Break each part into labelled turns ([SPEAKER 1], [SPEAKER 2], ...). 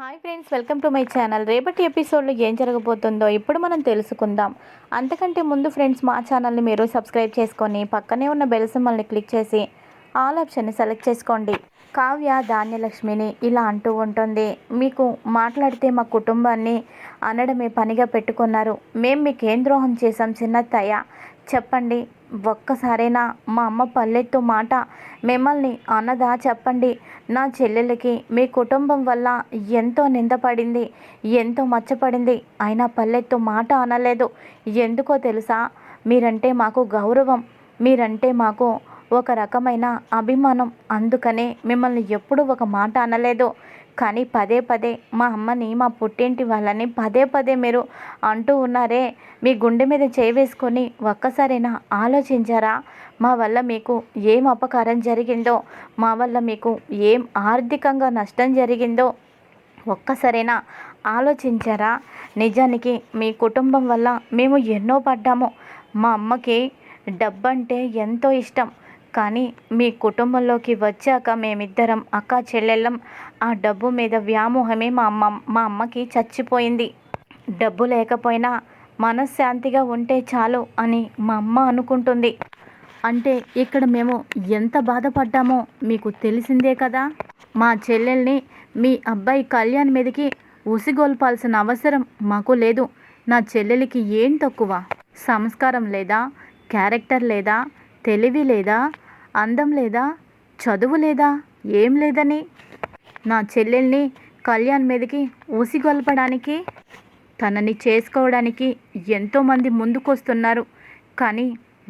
[SPEAKER 1] Hi friends welcome to my channel. రేపటి ఎపిసోడ్లో ఏం జరగబోతుందో ఇప్పుడు మనం తెలుసుకుందాం. అంతకంటే ముందు ఫ్రెండ్స్ మా ఛానల్ని మీరు సబ్స్క్రైబ్ చేసుకొని పక్కనే ఉన్న బెల్ సింబల్ని క్లిక్ చేసి ఆల్ ఆప్షన్ని సెలెక్ట్ చేసుకోండి. కావ్య ధాన్యలక్ష్మిని ఇలా అంటూ ఉంటుంది. మీకు మాట్లాడితే మా కుటుంబాన్ని అనడమే పనిగా పెట్టుకున్నారు. మేము మీకు ఏం ద్రోహం చేశాం చిన్నత్తయ్య? చెప్పండి. ఒక్కసారైనా మా అమ్మ పల్లెత్తు మాట మిమ్మల్ని అన్నదా చెప్పండి. నా చెల్లెలకి మీ కుటుంబం వల్ల ఎంతో నిందపడింది ఎంతో మచ్చపడింది. అయినా పల్లెత్తు మాట అనలేదు. ఎందుకో తెలుసా? మీరంటే మాకు గౌరవం. మీరంటే మాకు ఒక రకమైన అభిమానం. అందుకనే మిమ్మల్ని ఎప్పుడు ఒక మాట అనలేదు. కానీ పదే పదే మా అమ్మని మా పుట్టింటి వాళ్ళని పదే పదే మీరు అంటూ ఉన్నారే. మీ గుండె మీద చేయి వేసుకొని ఒక్కసారైనా ఆలోచించారా? మా వల్ల మీకు ఏం అపకారం జరిగిందో? మా వల్ల మీకు ఏం ఆర్థికంగా నష్టం జరిగిందో? ఒక్కసారైనా ఆలోచించారా? నిజానికి మీ కుటుంబం వల్ల మేము ఎన్నో పడ్డాము. మా అమ్మకి డబ్బంటే ఎంతో ఇష్టం. కానీ మీ కుటుంబంలోకి వచ్చాక మేమిద్దరం అక్క చెల్లెళ్ళం. ఆ డబ్బు మీద వ్యామోహమే మా అమ్మ మా అమ్మకి చచ్చిపోయింది. డబ్బు లేకపోయినా మనశ్శాంతిగా ఉంటే చాలు అని మా అమ్మ అనుకుంటుంది. అంటే ఇక్కడ మేము ఎంత బాధపడ్డామో మీకు తెలిసిందే కదా? మా చెల్లెల్ని మీ అబ్బాయి కళ్యాణ్ మీదకి ఉసిగొల్పాల్సిన అవసరం మాకు లేదు. నా చెల్లెలికి ఏం తక్కువ? సంస్కారం లేదా? క్యారెక్టర్ లేదా? తెలివి లేదా? అందం లేదా? చదువు లేదా? ఏం లేదని? నా చెల్లెల్ని కళ్యాణ్ మీదకి ఊసిగొల్పడానికి తనని చేసుకోవడానికి ఎంతోమంది ముందుకొస్తున్నారు. కానీ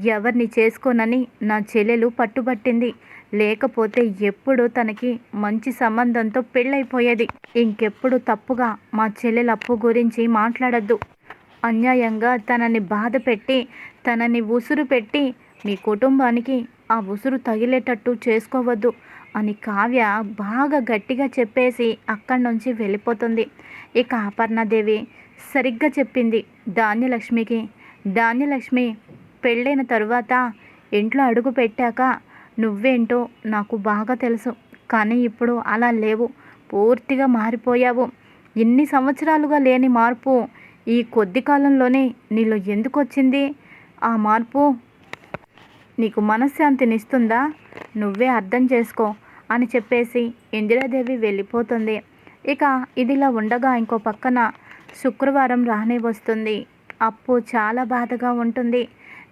[SPEAKER 1] ఎవరిని చేసుకోనని నా చెల్లెలు పట్టుబట్టింది. లేకపోతే ఎప్పుడు తనకి మంచి సంబంధంతో పెళ్ళైపోయేది. ఇంకెప్పుడు తప్పుగా మా చెల్లెల అప్పు గురించి మాట్లాడద్దు. అన్యాయంగా తనని బాధ పెట్టి తనని ఉసురు పెట్టి మీ కుటుంబానికి ఆ ఉసురు తగిలేటట్టు చేసుకోవద్దు అని కావ్య బాగా గట్టిగా చెప్పేసి అక్కడి నుంచి వెళ్ళిపోతుంది. ఇక అపర్ణాదేవి సరిగ్గా చెప్పింది ధాన్యలక్ష్మికి. ధాన్యలక్ష్మి పెళ్ళైన తరువాత ఇంట్లో అడుగు పెట్టాక నువ్వేంటో నాకు బాగా తెలుసు కానీ ఇప్పుడు అలా లేవు. పూర్తిగా మారిపోయావు. ఇన్ని సంవత్సరాలుగా లేని మార్పు ఈ కొద్ది కాలంలోనే నీలో ఎందుకు వచ్చింది? ఆ మార్పు నీకు మనశ్శాంతినిస్తుందా? నువ్వే అర్థం చేసుకో అని చెప్పేసి ఇందిరాదేవి వెళ్ళిపోతుంది. ఇక ఇదిలా ఉండగా ఇంకో పక్కన శుక్రవారం రానే వస్తుంది. అప్పు చాలా బాధగా ఉంటుంది.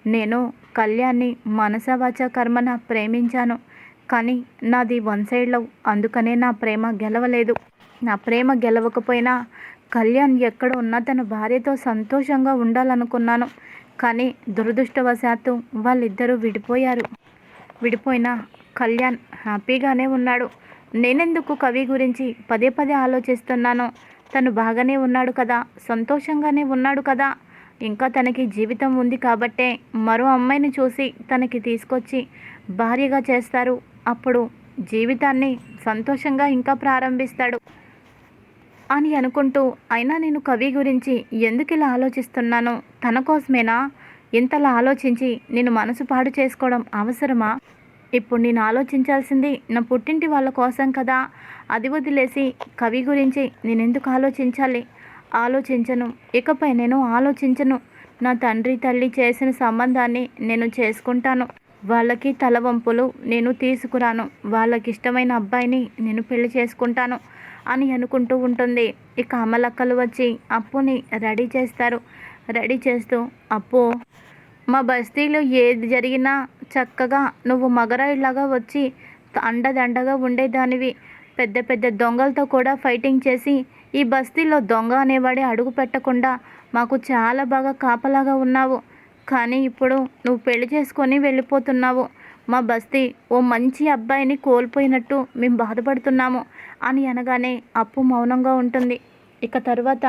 [SPEAKER 1] నేను కళ్యాణ్ని మనసవాచ కర్మన ప్రేమించాను. కానీ నాది వన్ సైడ్ లవ్. అందుకనే నా ప్రేమ గెలవలేదు. నా ప్రేమ గెలవకపోయినా కళ్యాణ్ ఎక్కడ ఉన్నా తన భార్యతో సంతోషంగా ఉండాలనుకున్నాను. కానీ దురదృష్టవశాత్తు వాళ్ళిద్దరూ విడిపోయారు. విడిపోయిన కళ్యాణ్ హ్యాపీగానే ఉన్నాడు. నేనెందుకు కవి గురించి పదే పదే ఆలోచిస్తున్నాను? తను బాగానే ఉన్నాడు కదా? సంతోషంగానే ఉన్నాడు కదా? ఇంకా తనకి జీవితం ఉంది కాబట్టే మరో అమ్మాయిని చూసి తనకి తీసుకొచ్చి భార్యగా చేస్తారు. అప్పుడు జీవితాన్ని సంతోషంగా ఇంకా ప్రారంభిస్తాడు. అని అనుకుంటూ అయినా నేను కవి గురించి ఎందుకు ఇలా ఆలోచిస్తున్నాను తన కోసమేనా? ఇంతలా ఆలోచించి నేను మనసు పాడు చేసుకోవడం అవసరమా? ఇప్పుడు నేను ఆలోచించాల్సింది నా పుట్టింటి వాళ్ళ కోసం కదా. అది వదిలేసి కవి గురించి నేను ఎందుకు ఆలోచించాలి? ఆలోచించను. ఇకపై నేను ఆలోచించను. నా తండ్రి తల్లి చేసిన సంబంధాన్ని నేను చేసుకుంటాను. వాళ్ళకి తలవంపులు నేను తీసుకురాను. వాళ్ళకి ఇష్టమైన అబ్బాయిని నేను పెళ్ళి చేసుకుంటాను. అని అనుకుంటూ ఉంటుంది. ఇక అమలక్కలు వచ్చి అప్పుని రెడీ చేస్తారు. రెడీ చేస్తూ అప్పు మా బస్తీలో ఏది జరిగినా చక్కగా నువ్వు మగరాయిలాగా వచ్చి అండదండగా ఉండేదానివి. పెద్ద పెద్ద దొంగలతో కూడా ఫైటింగ్ చేసి ఈ బస్తీలో దొంగ అనేవాడే అడుగు పెట్టకుండా మాకు చాలా బాగా కాపలాగా ఉన్నావు. కానీ ఇప్పుడు నువ్వు పెళ్ళి చేసుకొని వెళ్ళిపోతున్నావు. మా బస్తీ ఓ మంచి అబ్బాయిని కోల్పోయినట్టు మేము బాధపడుతున్నాము. అని అనగానే అప్పు మౌనంగా ఉంటుంది. ఇక తర్వాత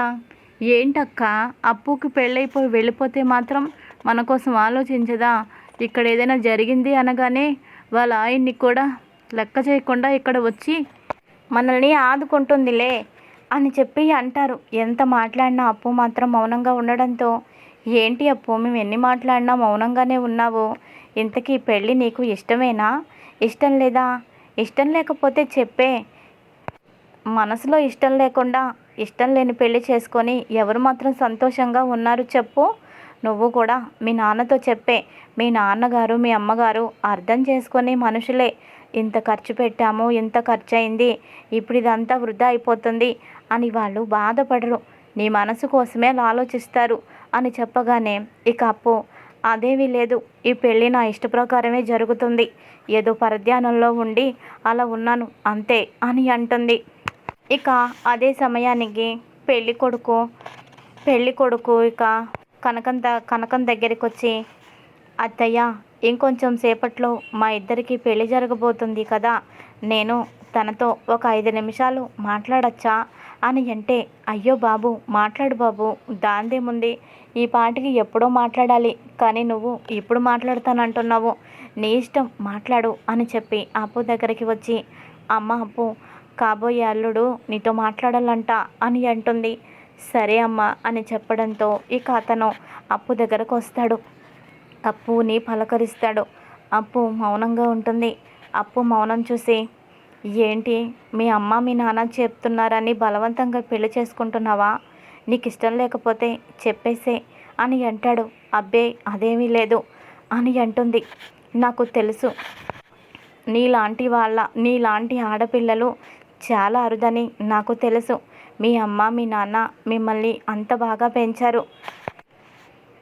[SPEAKER 1] ఏంటక్క అప్పుకి పెళ్ళైపోయి వెళ్ళిపోతే మాత్రం మన కోసం ఆలోచించదా? ఇక్కడ ఏదైనా జరిగింది అనగానే వాళ్ళ ఆయన్ని కూడా లెక్క చేయకుండా ఇక్కడ వచ్చి మనల్ని ఆదుకుంటుందిలే అని చెప్పి అంటారు. ఎంత మాట్లాడినా అప్పు మాత్రం మౌనంగా ఉండడంతో ఏంటి అప్పు మేము ఎన్ని మాట్లాడినా మౌనంగానే ఉన్నావు? ఇంతకీ పెళ్ళి నీకు ఇష్టమేనా? ఇష్టం లేదా? ఇష్టం లేకపోతే చెప్పే. మనసులో ఇష్టం లేకుండా ఇష్టం లేని పెళ్ళి చేసుకొని ఎవరు మాత్రం సంతోషంగా ఉన్నారు చెప్పు. నువ్వు కూడా మీ నాన్నతో చెప్పే మీ నాన్నగారు మీ అమ్మగారు అర్థం చేసుకొని మనుషులే. ఇంత ఖర్చు పెట్టాము ఇంత ఖర్చు అయింది ఇప్పుడు ఇదంతా వృధా అయిపోతుంది అని వాళ్ళు బాధపడరు. నీ మనసు కోసమే ఆలోచిస్తారు అని చెప్పగానే ఇక అప్పు అదేమీ లేదు. ఈ పెళ్ళి నా ఇష్ట ప్రకారమే జరుగుతుంది. ఏదో పరధ్యానంలో ఉండి అలా ఉన్నాను అంతే అని అంటుంది. ఇక అదే సమయానికి పెళ్ళి కొడుకు పెళ్ళి కొడుకు ఇక కనకం ద కనకం దగ్గరికి వచ్చి అత్తయ్య ఇంకొంచెం సేపట్లో మా ఇద్దరికి పెళ్ళి జరగబోతుంది కదా నేను తనతో ఒక ఐదు నిమిషాలు మాట్లాడచ్చా? అని అంటే అయ్యో బాబు మాట్లాడు బాబు దాందేముంది ఈ పాటికి ఎప్పుడో మాట్లాడాలి కానీ నువ్వు ఇప్పుడు మాట్లాడతానంటున్నావు. నీ ఇష్టం మాట్లాడు అని చెప్పి అప్పు దగ్గరికి వచ్చి అమ్మ అప్పు కాబోయే అల్లుడు నీతో మాట్లాడాలంట అని అంటుంది. సరే అమ్మ అని చెప్పడంతో ఇక అతను అప్పు దగ్గరకు వస్తాడు. అప్పుని పలకరిస్తాడు. అప్పు మౌనంగా ఉంటుంది. అప్పు మౌనం చూసి ఏంటి మీ అమ్మ మీ నాన్న చెప్తున్నారని బలవంతంగా పెళ్ళి చేసుకుంటున్నావా? నీకు ఇష్టం లేకపోతే చెప్పేసే అని అంటాడు. అబ్బే అదేమీ లేదు అని అంటుంది. నాకు తెలుసు. నీలాంటి వాళ్ళ నీలాంటి ఆడపిల్లలు చాలా అరుదని నాకు తెలుసు. మీ అమ్మ మీ నాన్న మిమ్మల్ని అంత బాగా పెంచారు.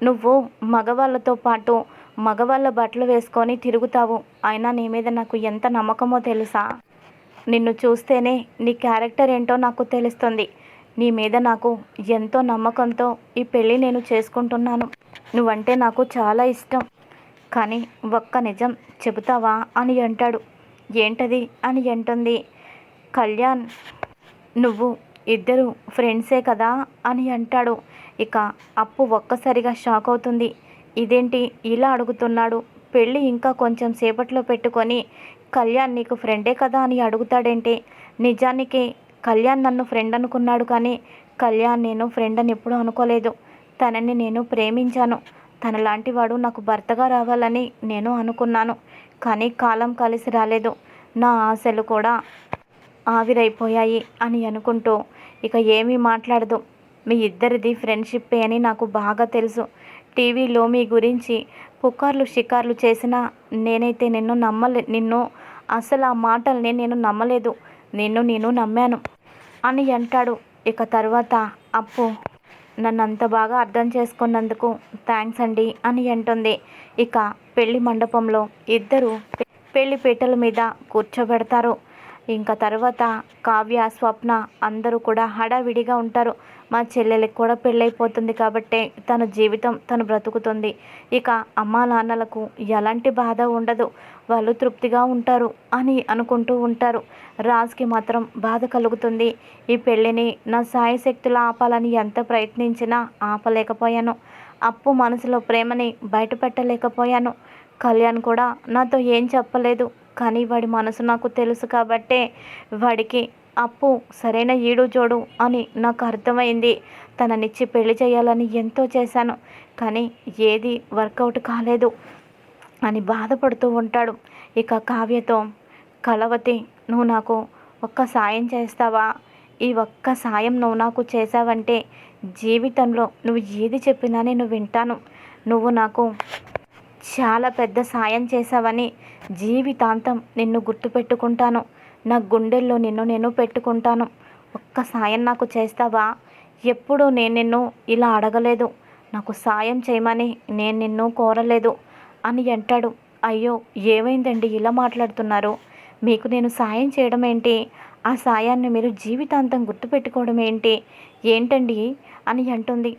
[SPEAKER 1] నువ్వు మగవాళ్ళతో పాటు మగవాళ్ళ బట్టలు వేసుకొని తిరుగుతావు. అయినా నీ మీద నాకు ఎంత నమ్మకమో తెలుసా? నిన్ను చూస్తేనే నీ క్యారెక్టర్ ఏంటో నాకు తెలుస్తుంది. నీ మీద నాకు ఎంతో నమ్మకంతో ఈ పెళ్ళి నేను చేసుకుంటున్నాను. నువ్వంటే నాకు చాలా ఇష్టం. కానీ ఒక్క నిజం చెబుతావా అని అంటాడు. ఏంటది అని అంటుంది. కళ్యాణ్ నువ్వు ఇద్దరు ఫ్రెండ్సే కదా అని అంటాడు. ఇక అప్పు ఒక్కసారిగా షాక్ అవుతుంది. ఇదేంటి ఇలా అడుగుతున్నాడు? పెళ్ళి ఇంకా కొంచెం సేపట్లో పెట్టుకొని కళ్యాణ్ నీకు ఫ్రెండే కదా అని అడుగుతాడేంటి? నిజానికి కళ్యాణ్ నన్ను ఫ్రెండ్ అనుకున్నాడు కానీ కళ్యాణ్ నేను ఫ్రెండ్ అని ఎప్పుడూ అనుకోలేదు. తనని నేను ప్రేమించాను. తనలాంటి వాడు నాకు భర్తగా రావాలని నేను అనుకున్నాను. కానీ కాలం కలిసి రాలేదు. నా ఆశలు కూడా ఆవిరైపోయాయి అని అనుకుంటూ ఇక ఏమీ మాట్లాడదు. మీ ఇద్దరిది ఫ్రెండ్షిప్పే అని నాకు బాగా తెలుసు. టీవీలో మీ గురించి పుకార్లు షికార్లు చేసినా నేనైతే నిన్ను నమ్మలే. నిన్ను అసలు ఆ మాటల్ని నేను నమ్మలేదు. నిన్ను నేను నమ్మాను అని అంటాడు. ఇక తర్వాత అప్పు నన్ను అంత బాగా అర్థం చేసుకున్నందుకు థ్యాంక్స్ అండి అని అంటుంది. ఇక పెళ్ళి మండపంలో ఇద్దరు పెళ్ళి పీటల మీద కూర్చోబెడతారు. ఇంకా తర్వాత కావ్య స్వప్న అందరూ కూడా హడావిడిగా ఉంటారు. మా చెల్లెలకి కూడా పెళ్ళైపోతుంది కాబట్టి తన జీవితం తను బ్రతుకుతుంది. ఇక అమ్మా నాన్నలకు ఎలాంటి బాధ ఉండదు. వాళ్ళు తృప్తిగా ఉంటారు అని అనుకుంటూ ఉంటారు. రాజ్కి మాత్రం బాధ కలుగుతుంది. ఈ పెళ్ళిని నా సాయశక్తులు ఆపాలని ఎంత ప్రయత్నించినా ఆపలేకపోయాను. అప్పు మనసులో ప్రేమని బయటపెట్టలేకపోయాను. కళ్యాణ్ కూడా నాతో ఏం చెప్పలేదు. కానీ వాడి మనసు నాకు తెలుసు కాబట్టే వాడికి అప్పు సరైన ఈడు జోడు అని నాకు అర్థమైంది. తననిచ్చి పెళ్ళి చేయాలని ఎంతో చేశాను కానీ ఏది వర్కౌట్ కాలేదు అని బాధపడుతూ ఉంటాడు. ఇక కావ్యతో కలవతి నువ్వు నాకు ఒక్క సాయం చేస్తావా? ఈ ఒక్క సాయం నువ్వు నాకు చేసావంటే జీవితంలో నువ్వు ఏది చెప్పినా నేను వింటాను. నువ్వు నాకు చాలా పెద్ద సాయం చేశావని జీవితాంతం నిన్ను గుర్తుపెట్టుకుంటాను. నా గుండెల్లో నిన్ను నేను పెట్టుకుంటాను. ఒక్క సాయం నాకు చేస్తావా? ఎప్పుడూ నేను నిన్ను ఇలా అడగలేదు. నాకు సాయం చేయమని నేను నిన్ను కోరలేదు అని అంటాడు. అయ్యో ఏమైందండి? ఇలా మాట్లాడుతున్నారు. మీకు నేను సాయం చేయడం ఏంటి? ఆ సాయాన్ని మీరు జీవితాంతం గుర్తుపెట్టుకోవడం ఏంటి? ఏంటండి? అని అంటుంది.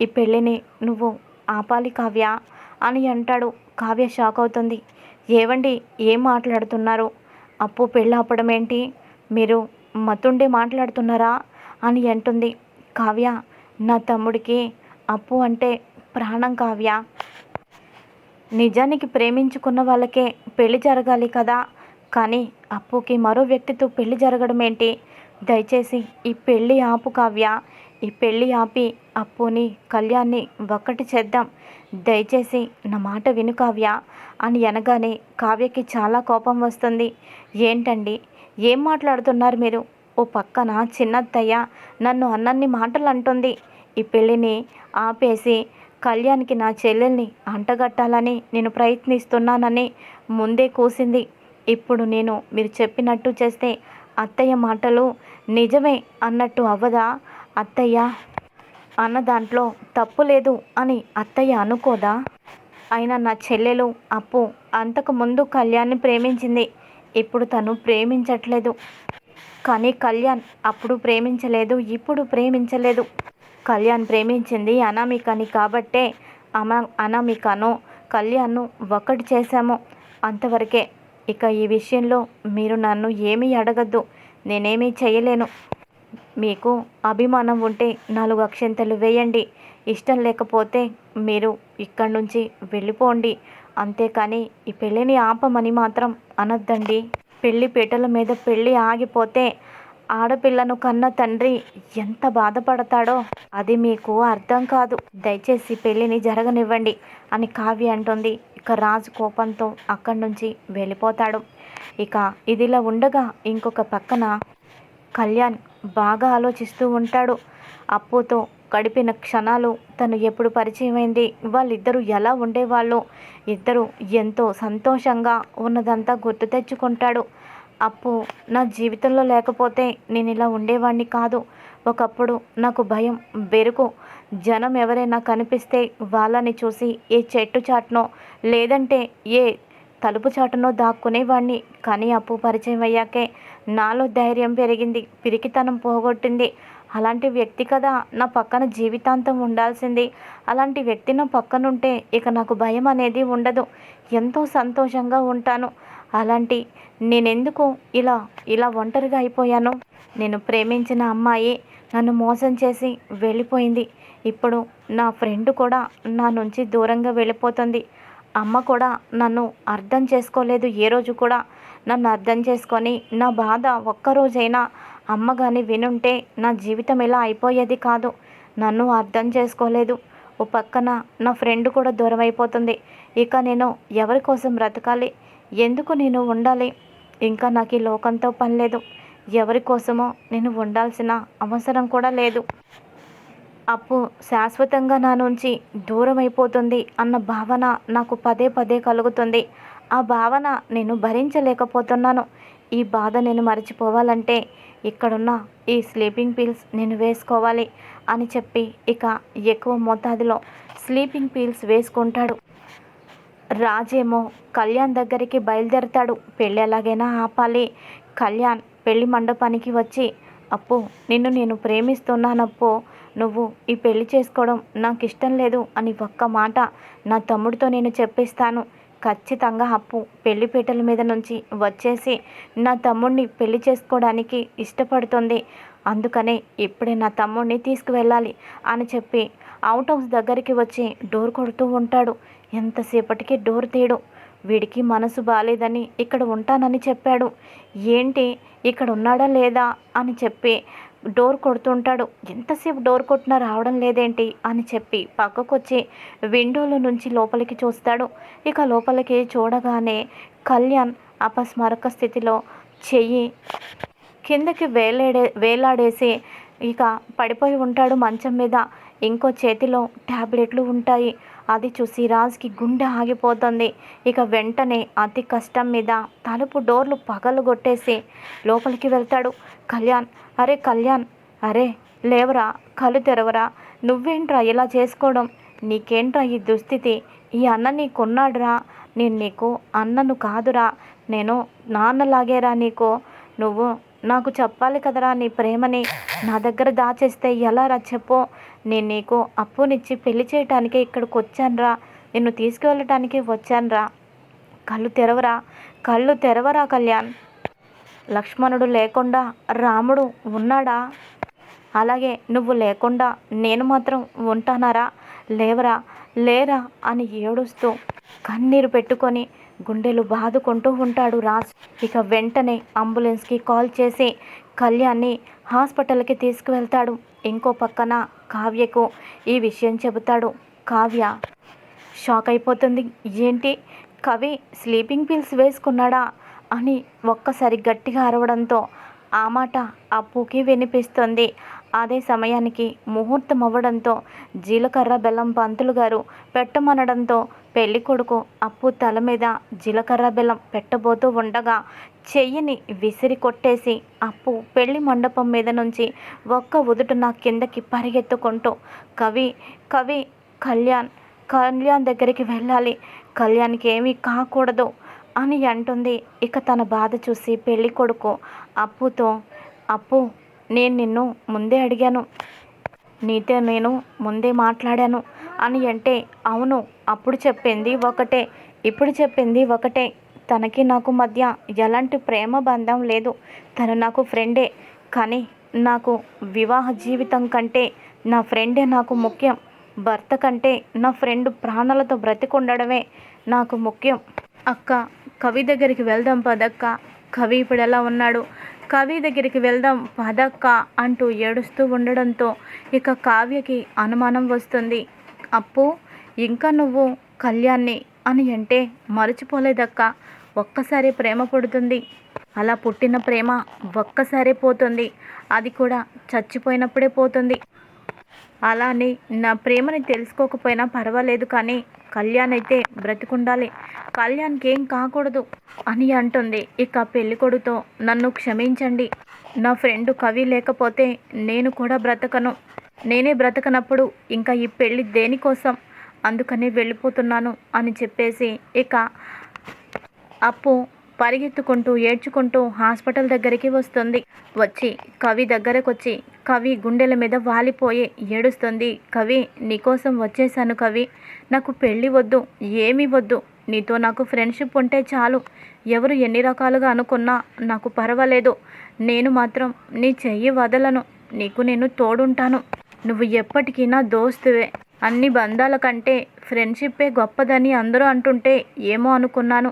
[SPEAKER 1] ఈ పెళ్ళిని నువ్వు ఆపాలి కావ్య. అని అంటాడు. కావ్య షాక్ అవుతుంది. ఏవండి ఏం మాట్లాడుతున్నారు? అప్పు పెళ్ళి ఆపడం ఏంటి మీరు మతుండే మాట్లాడుతున్నారా? అని అంటుంది. కావ్య నా తమ్ముడికి అప్పు అంటే ప్రాణం కావ్య. నిజానికి ప్రేమించుకున్న వాళ్ళకే పెళ్ళి జరగాలి కదా? కానీ అప్పుకి మరో వ్యక్తితో పెళ్ళి జరగడం ఏంటి దయచేసి ఈ పెళ్ళి ఆపు కావ్య. ఈ పెళ్ళి ఆపి అప్పుని కళ్యాణ్ని ఒక్కటి చేద్దాం. దయచేసి నా మాట విను కావ్య అని అనగానే కావ్యకి చాలా కోపం వస్తుంది. ఏంటండి? ఏం మాట్లాడుతున్నారు మీరు? ఓ పక్కన చిన్నత్తయ్య నన్ను అన్నన్ని మాటలు అంటుంది ఈ పెళ్ళిని ఆపేసి కళ్యాణ్కి నా చెల్లెల్ని అంటగట్టాలని నేను ప్రయత్నిస్తున్నానని ముందే కూసింది. ఇప్పుడు నేను మీరు చెప్పినట్టు చేస్తే అత్తయ్య మాటలు నిజమే అన్నట్టు అవ్వదా? అత్తయ్య అన్న దాంట్లో తప్పు లేదు అని అత్తయ్య అనుకోదా? అయినా నా చెల్లెలు అప్పు అంతకు ముందు కళ్యాణ్ని ప్రేమించింది. ఇప్పుడు తను ప్రేమించట్లేదు. కానీ కళ్యాణ్ అప్పుడు ప్రేమించలేదు ఇప్పుడు ప్రేమించలేదు. కళ్యాణ్ ప్రేమించింది అనామికని కాబట్టే అమా అనామికను కళ్యాణ్ను ఒక్కటి చేశాము అంతవరకే. ఇక ఈ విషయంలో మీరు నన్ను ఏమీ అడగద్దు. నేనేమీ చేయలేను. మీకు అభిమానం ఉంటే నాలుగు అక్షంతలు వేయండి. ఇష్టం లేకపోతే మీరు ఇక్కడి నుంచి వెళ్ళిపోండి. అంతేకాని ఈ పెళ్ళిని ఆపమని మాత్రం అనొద్దండి. పెళ్ళి పీటల మీద పెళ్ళి ఆగిపోతే ఆడపిల్లను కన్న తండ్రి ఎంత బాధపడతాడో అది మీకు అర్థం కాదు. దయచేసి పెళ్ళిని జరగనివ్వండి అని కావ్య అంటుంది. ఇక రాజు కోపంతో అక్కడి నుంచి వెళ్ళిపోతాడు. ఇక ఇదిలా ఉండగా ఇంకొక పక్కన కళ్యాణ్ బాగా ఆలోచిస్తూ ఉంటాడు. అప్పుతో గడిపిన క్షణాలు తను ఎప్పుడు పరిచయమైంది? వాళ్ళిద్దరూ ఎలా ఉండేవాళ్ళు? ఇద్దరు ఎంతో సంతోషంగా ఉన్నదంతా గుర్తు తెచ్చుకుంటాడు. అప్పు నా జీవితంలో లేకపోతే నేను ఇలా ఉండేవాడిని కాదు. ఒకప్పుడు నాకు భయం బెరుకు జనం ఎవరైనా కనిపిస్తే వాళ్ళని చూసి ఏ చెట్టు చాటునో లేదంటే ఏ తలుపు చాటునో దాక్కునేవాడిని కానీ అప్పు పరిచయం అయ్యాకే నాలో ధైర్యం పెరిగింది పిరికితనం పోగొట్టింది. అలాంటి వ్యక్తి కదా నా పక్కన జీవితాంతం ఉండాల్సింది. అలాంటి వ్యక్తి నా పక్కనుంటే ఇక నాకు భయం అనేది ఉండదు. ఎంతో సంతోషంగా ఉంటాను. అలాంటి నేనెందుకు ఇలా ఇలా ఒంటరిగా అయిపోయాను? నేను ప్రేమించిన అమ్మాయి నన్ను మోసం చేసి వెళ్ళిపోయింది. ఇప్పుడు నా ఫ్రెండ్ కూడా నా నుంచి దూరంగా వెళ్ళిపోతుంది. అమ్మ కూడా నన్ను అర్థం చేసుకోలేదు ఏ రోజు కూడా. నన్ను అర్థం చేసుకొని నా బాధ ఒక్కరోజైనా అమ్మ కానీ వినుంటే నా జీవితం ఇలా అయిపోయేది కాదు. నన్ను అర్థం చేసుకోలేదు. ఓ పక్కన నా ఫ్రెండ్ కూడా దూరం అయిపోతుంది. ఇక నేను ఎవరి కోసం బ్రతకాలి? ఎందుకు నేను ఉండాలి? ఇంకా నాకు ఈ లోకంతో పని లేదు. ఎవరి కోసమో నేను ఉండాల్సిన అవసరం కూడా లేదు. అప్పు శాశ్వతంగా నా నుంచి దూరం అయిపోతుంది అన్న భావన నాకు పదే పదే కలుగుతుంది. ఆ భావన నేను భరించలేకపోతున్నాను. ఈ బాధ నేను మర్చిపోవాలంటే ఇక్కడున్న ఈ స్లీపింగ్ పిల్స్ నేను వేసుకోవాలి అని చెప్పి ఇక ఎక్కువ మోతాదులో స్లీపింగ్ పిల్స్ వేసుకుంటాడు. రాజేమో కళ్యాణ్ దగ్గరికి బయలుదేరతాడు. పెళ్ళి ఎలాగైనా ఆపాలి. కళ్యాణ్ పెళ్ళి మండపానికి వచ్చి అప్పు నిన్ను నేను ప్రేమిస్తున్నానప్పు. నువ్వు ఈ పెళ్ళి చేసుకోవడం నాకు ఇష్టం లేదు అని ఒక్క మాట నా తమ్ముడితో నేను చెప్పిస్తాను. ఖచ్చితంగా అప్పు పెళ్ళిపీటల మీద నుంచి వచ్చేసి నా తమ్ముడిని పెళ్ళి చేసుకోవడానికి ఇష్టపడుతుంది. అందుకనే ఇప్పుడే నా తమ్ముడిని తీసుకువెళ్ళాలి అని చెప్పి అవుట్ హౌస్ దగ్గరికి వచ్చి డోర్ కొడుతూ ఉంటాడు. ఎంతసేపటికి డోర్ తీయడు వీడికి మనసు బాలేదని ఇక్కడ ఉంటానని చెప్పాడు. ఏంటి ఇక్కడ ఉన్నాడా లేదా అని చెప్పి డోర్ కొడుతుంటాడు. ఎంతసేపు డోర్ కొట్టినా రావడం లేదేంటి? అని చెప్పి పక్కకొచ్చి విండోలో నుంచి లోపలికి చూస్తాడు. ఇక లోపలికి చూడగానే కళ్యాణ్ అపస్మారక స్థితిలో చెయ్యి కిందకి వేలాడే వేలాడేసి ఇక పడిపోయి ఉంటాడు మంచం మీద. ఇంకో చేతిలో ట్యాబ్లెట్లు ఉంటాయి. అది చూసి రాజ్కి గుండె ఆగిపోతుంది. ఇక వెంటనే అతి కష్టం మీద తలుపు డోర్లు పగలు కొట్టేసి లోపలికి వెళ్తాడు. కళ్యాణ్ అరే కళ్యాణ్ అరే లేవరా కళ్ళు తెరవరా నువ్వేంట్రా ఇలా చేసుకోవడం? నీకేంట్రా ఈ దుస్థితి? ఈ అన్న నీకున్నాడురా. నేను నీకు అన్నను కాదురా. నేను నాన్నలాగేరా నీకు. నువ్వు నాకు చెప్పాలి కదరా నీ ప్రేమని. నా దగ్గర దాచేస్తే ఎలా రా చెప్పు. నేను నీకు అప్పునిచ్చి పెళ్ళి చేయటానికే ఇక్కడికి వచ్చానురా నిన్ను తీసుకువెళ్ళటానికి వచ్చానురా. కళ్ళు తెరవరా. కళ్ళు తెరవరా కళ్యాణ్. లక్ష్మణుడు లేకుండా రాముడు ఉన్నాడా? అలాగే నువ్వు లేకుండా నేను మాత్రం ఉంటానారా? లేవరా? లేరా అని ఏడుస్తూ కన్నీరు పెట్టుకొని గుండెలు బాదుకుంటూ ఉంటాడు రాజ్ ఇక వెంటనే అంబులెన్స్కి కాల్ చేసి కళ్యాణ్ని హాస్పిటల్కి తీసుకువెళ్తాడు. ఇంకో పక్కన కావ్యకు ఈ విషయం చెబుతాడు. కావ్య షాక్ అయిపోతుంది. ఏంటి? కవి స్లీపింగ్ పిల్స్ వేసుకున్నాడా? అని ఒక్కసారి గట్టిగా అరవడంతో ఆ మాట అప్పుకి వినిపిస్తుంది. అదే సమయానికి ముహూర్తం అవ్వడంతో జీలకర్ర బెల్లం పంతులు గారు పెట్టమనడంతో పెళ్ళి కొడుకు అప్పు తల మీద జీలకర్ర బెల్లం పెట్టబోతూ ఉండగా చెయ్యిని విసిరి కొట్టేసి అప్పు పెళ్ళి మండపం మీద నుంచి ఒక్క ఉదుటున కిందకి పరిగెత్తుకుంటూ కవి కవి కళ్యాణ్ కళ్యాణ్ దగ్గరికి వెళ్ళాలి. కళ్యాణ్కి ఏమీ కాకూడదు అని అంటుంది. ఇక తన బాధ చూసి పెళ్ళి కొడుకు అప్పుతో అప్పు నేను నిన్ను ముందే అడిగాను. నీతో నేను ముందే మాట్లాడాను. అని అంటే అవును అప్పుడు చెప్పింది ఒకటే ఇప్పుడు చెప్పింది ఒకటే. తనకి నాకు మధ్య ఎలాంటి ప్రేమ బంధం లేదు. తను నాకు ఫ్రెండే. కానీ నాకు వివాహ జీవితం కంటే నా ఫ్రెండే నాకు ముఖ్యం. భర్త కంటే నా ఫ్రెండ్ ప్రాణాలతో బ్రతికుండడమే నాకు ముఖ్యం. అక్క కవి దగ్గరికి వెళ్దాం పదక్క. కవి ఇప్పుడు ఎలా ఉన్నాడు? కవి దగ్గరికి వెళ్దాం పదక్క అంటూ ఏడుస్తూ ఉండడంతో ఇక కావ్యకి అనుమానం వస్తుంది. అప్పు ఇంకా నువ్వు కళ్యాణ్ని అని అంటే మరచిపోలేదక్క. ఒక్కసారి ప్రేమ పుడుతుంది. అలా పుట్టిన ప్రేమ ఒక్కసారే పోతుంది. అది కూడా చచ్చిపోయినప్పుడే పోతుంది. అలా అని నా ప్రేమని తెలుసుకోకపోయినా పర్వాలేదు కానీ కళ్యాణ్ అయితే బ్రతికుండాలి. కళ్యాణ్కి ఏం కాకూడదు అని అంటుంది. ఇక పెళ్ళికొడుతో నన్ను క్షమించండి. నా ఫ్రెండ్ కవి లేకపోతే నేను కూడా బ్రతకను. నేనే బ్రతకనప్పుడు ఇంకా ఈ పెళ్ళి దేనికోసం? అందుకనే వెళ్ళిపోతున్నాను అని చెప్పేసి ఇక అప్పు పరిగెత్తుకుంటూ ఏడ్చుకుంటూ హాస్పిటల్ దగ్గరికి వస్తుంది. వచ్చి కవి దగ్గరకు వచ్చి కవి గుండెల మీద వాలిపోయి ఏడుస్తుంది. కవి నీకోసం వచ్చేసాను కవి. నాకు పెళ్ళి వద్దు ఏమీ వద్దు. నీతో నాకు ఫ్రెండ్షిప్ ఉంటే చాలు. ఎవరు ఎన్ని రకాలుగా అనుకున్నా నాకు పర్వాలేదు. నేను మాత్రం నీ చెయ్యి వదలను. నీకు నేను తోడుంటాను. నువ్వు ఎప్పటికీ నా దోస్తువే. అన్ని బంధాల కంటే ఫ్రెండ్షిప్పే గొప్పదని అందరూ అంటుంటే ఏమో అనుకున్నాను.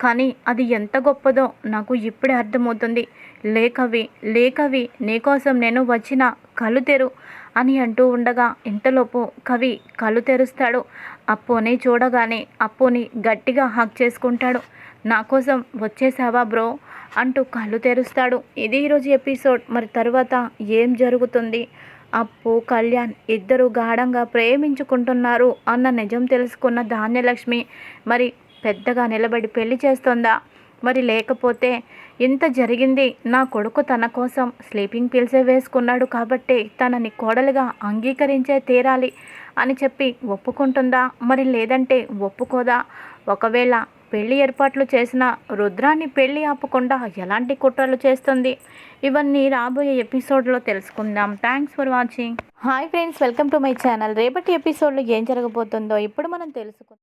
[SPEAKER 1] కానీ అది ఎంత గొప్పదో నాకు ఇప్పుడే అర్థమవుతుంది. లేకవి లేకవి నీకోసం నేను వచ్చిన కళ్ళు తెరు అని అంటూ ఉండగా ఇంతలోపు కవి కళ్ళు తెరుస్తాడు. అప్పుని చూడగానే అప్పుని గట్టిగా హక్ చేసుకుంటాడు. నా కోసం వచ్చేసావా బ్రో? అంటూ కళ్ళు తెరుస్తాడు. ఇది ఈరోజు ఎపిసోడ్. మరి తర్వాత ఏం జరుగుతుంది? అప్పు కళ్యాణ్ ఇద్దరు గాఢంగా ప్రేమించుకుంటున్నారు అన్న నిజం తెలుసుకున్న ధాన్యలక్ష్మి మరి పెద్దగా నిలబడి పెళ్ళి చేస్తుందా? మరి లేకపోతే ఇంత జరిగింది నా కొడుకు తన కోసం స్లీపింగ్ పిల్సే వేసుకున్నాడు కాబట్టి తనని కోడలుగా అంగీకరించే తీరాలి అని చెప్పి ఒప్పుకుంటుందా? మరి లేదంటే ఒప్పుకోదా? ఒకవేళ పెళ్ళి ఏర్పాట్లు చేసిన రుద్రాన్ని పెళ్ళి ఆపకుండా ఎలాంటి కుట్రలు చేస్తుంది? ఇవన్నీ రాబోయే ఎపిసోడ్లో తెలుసుకుందాం. Thanks for watching. Hi friends welcome to my channel. రేపటి ఎపిసోడ్లో ఏం జరగబోతుందో ఇప్పుడు మనం తెలుసుకుందాం.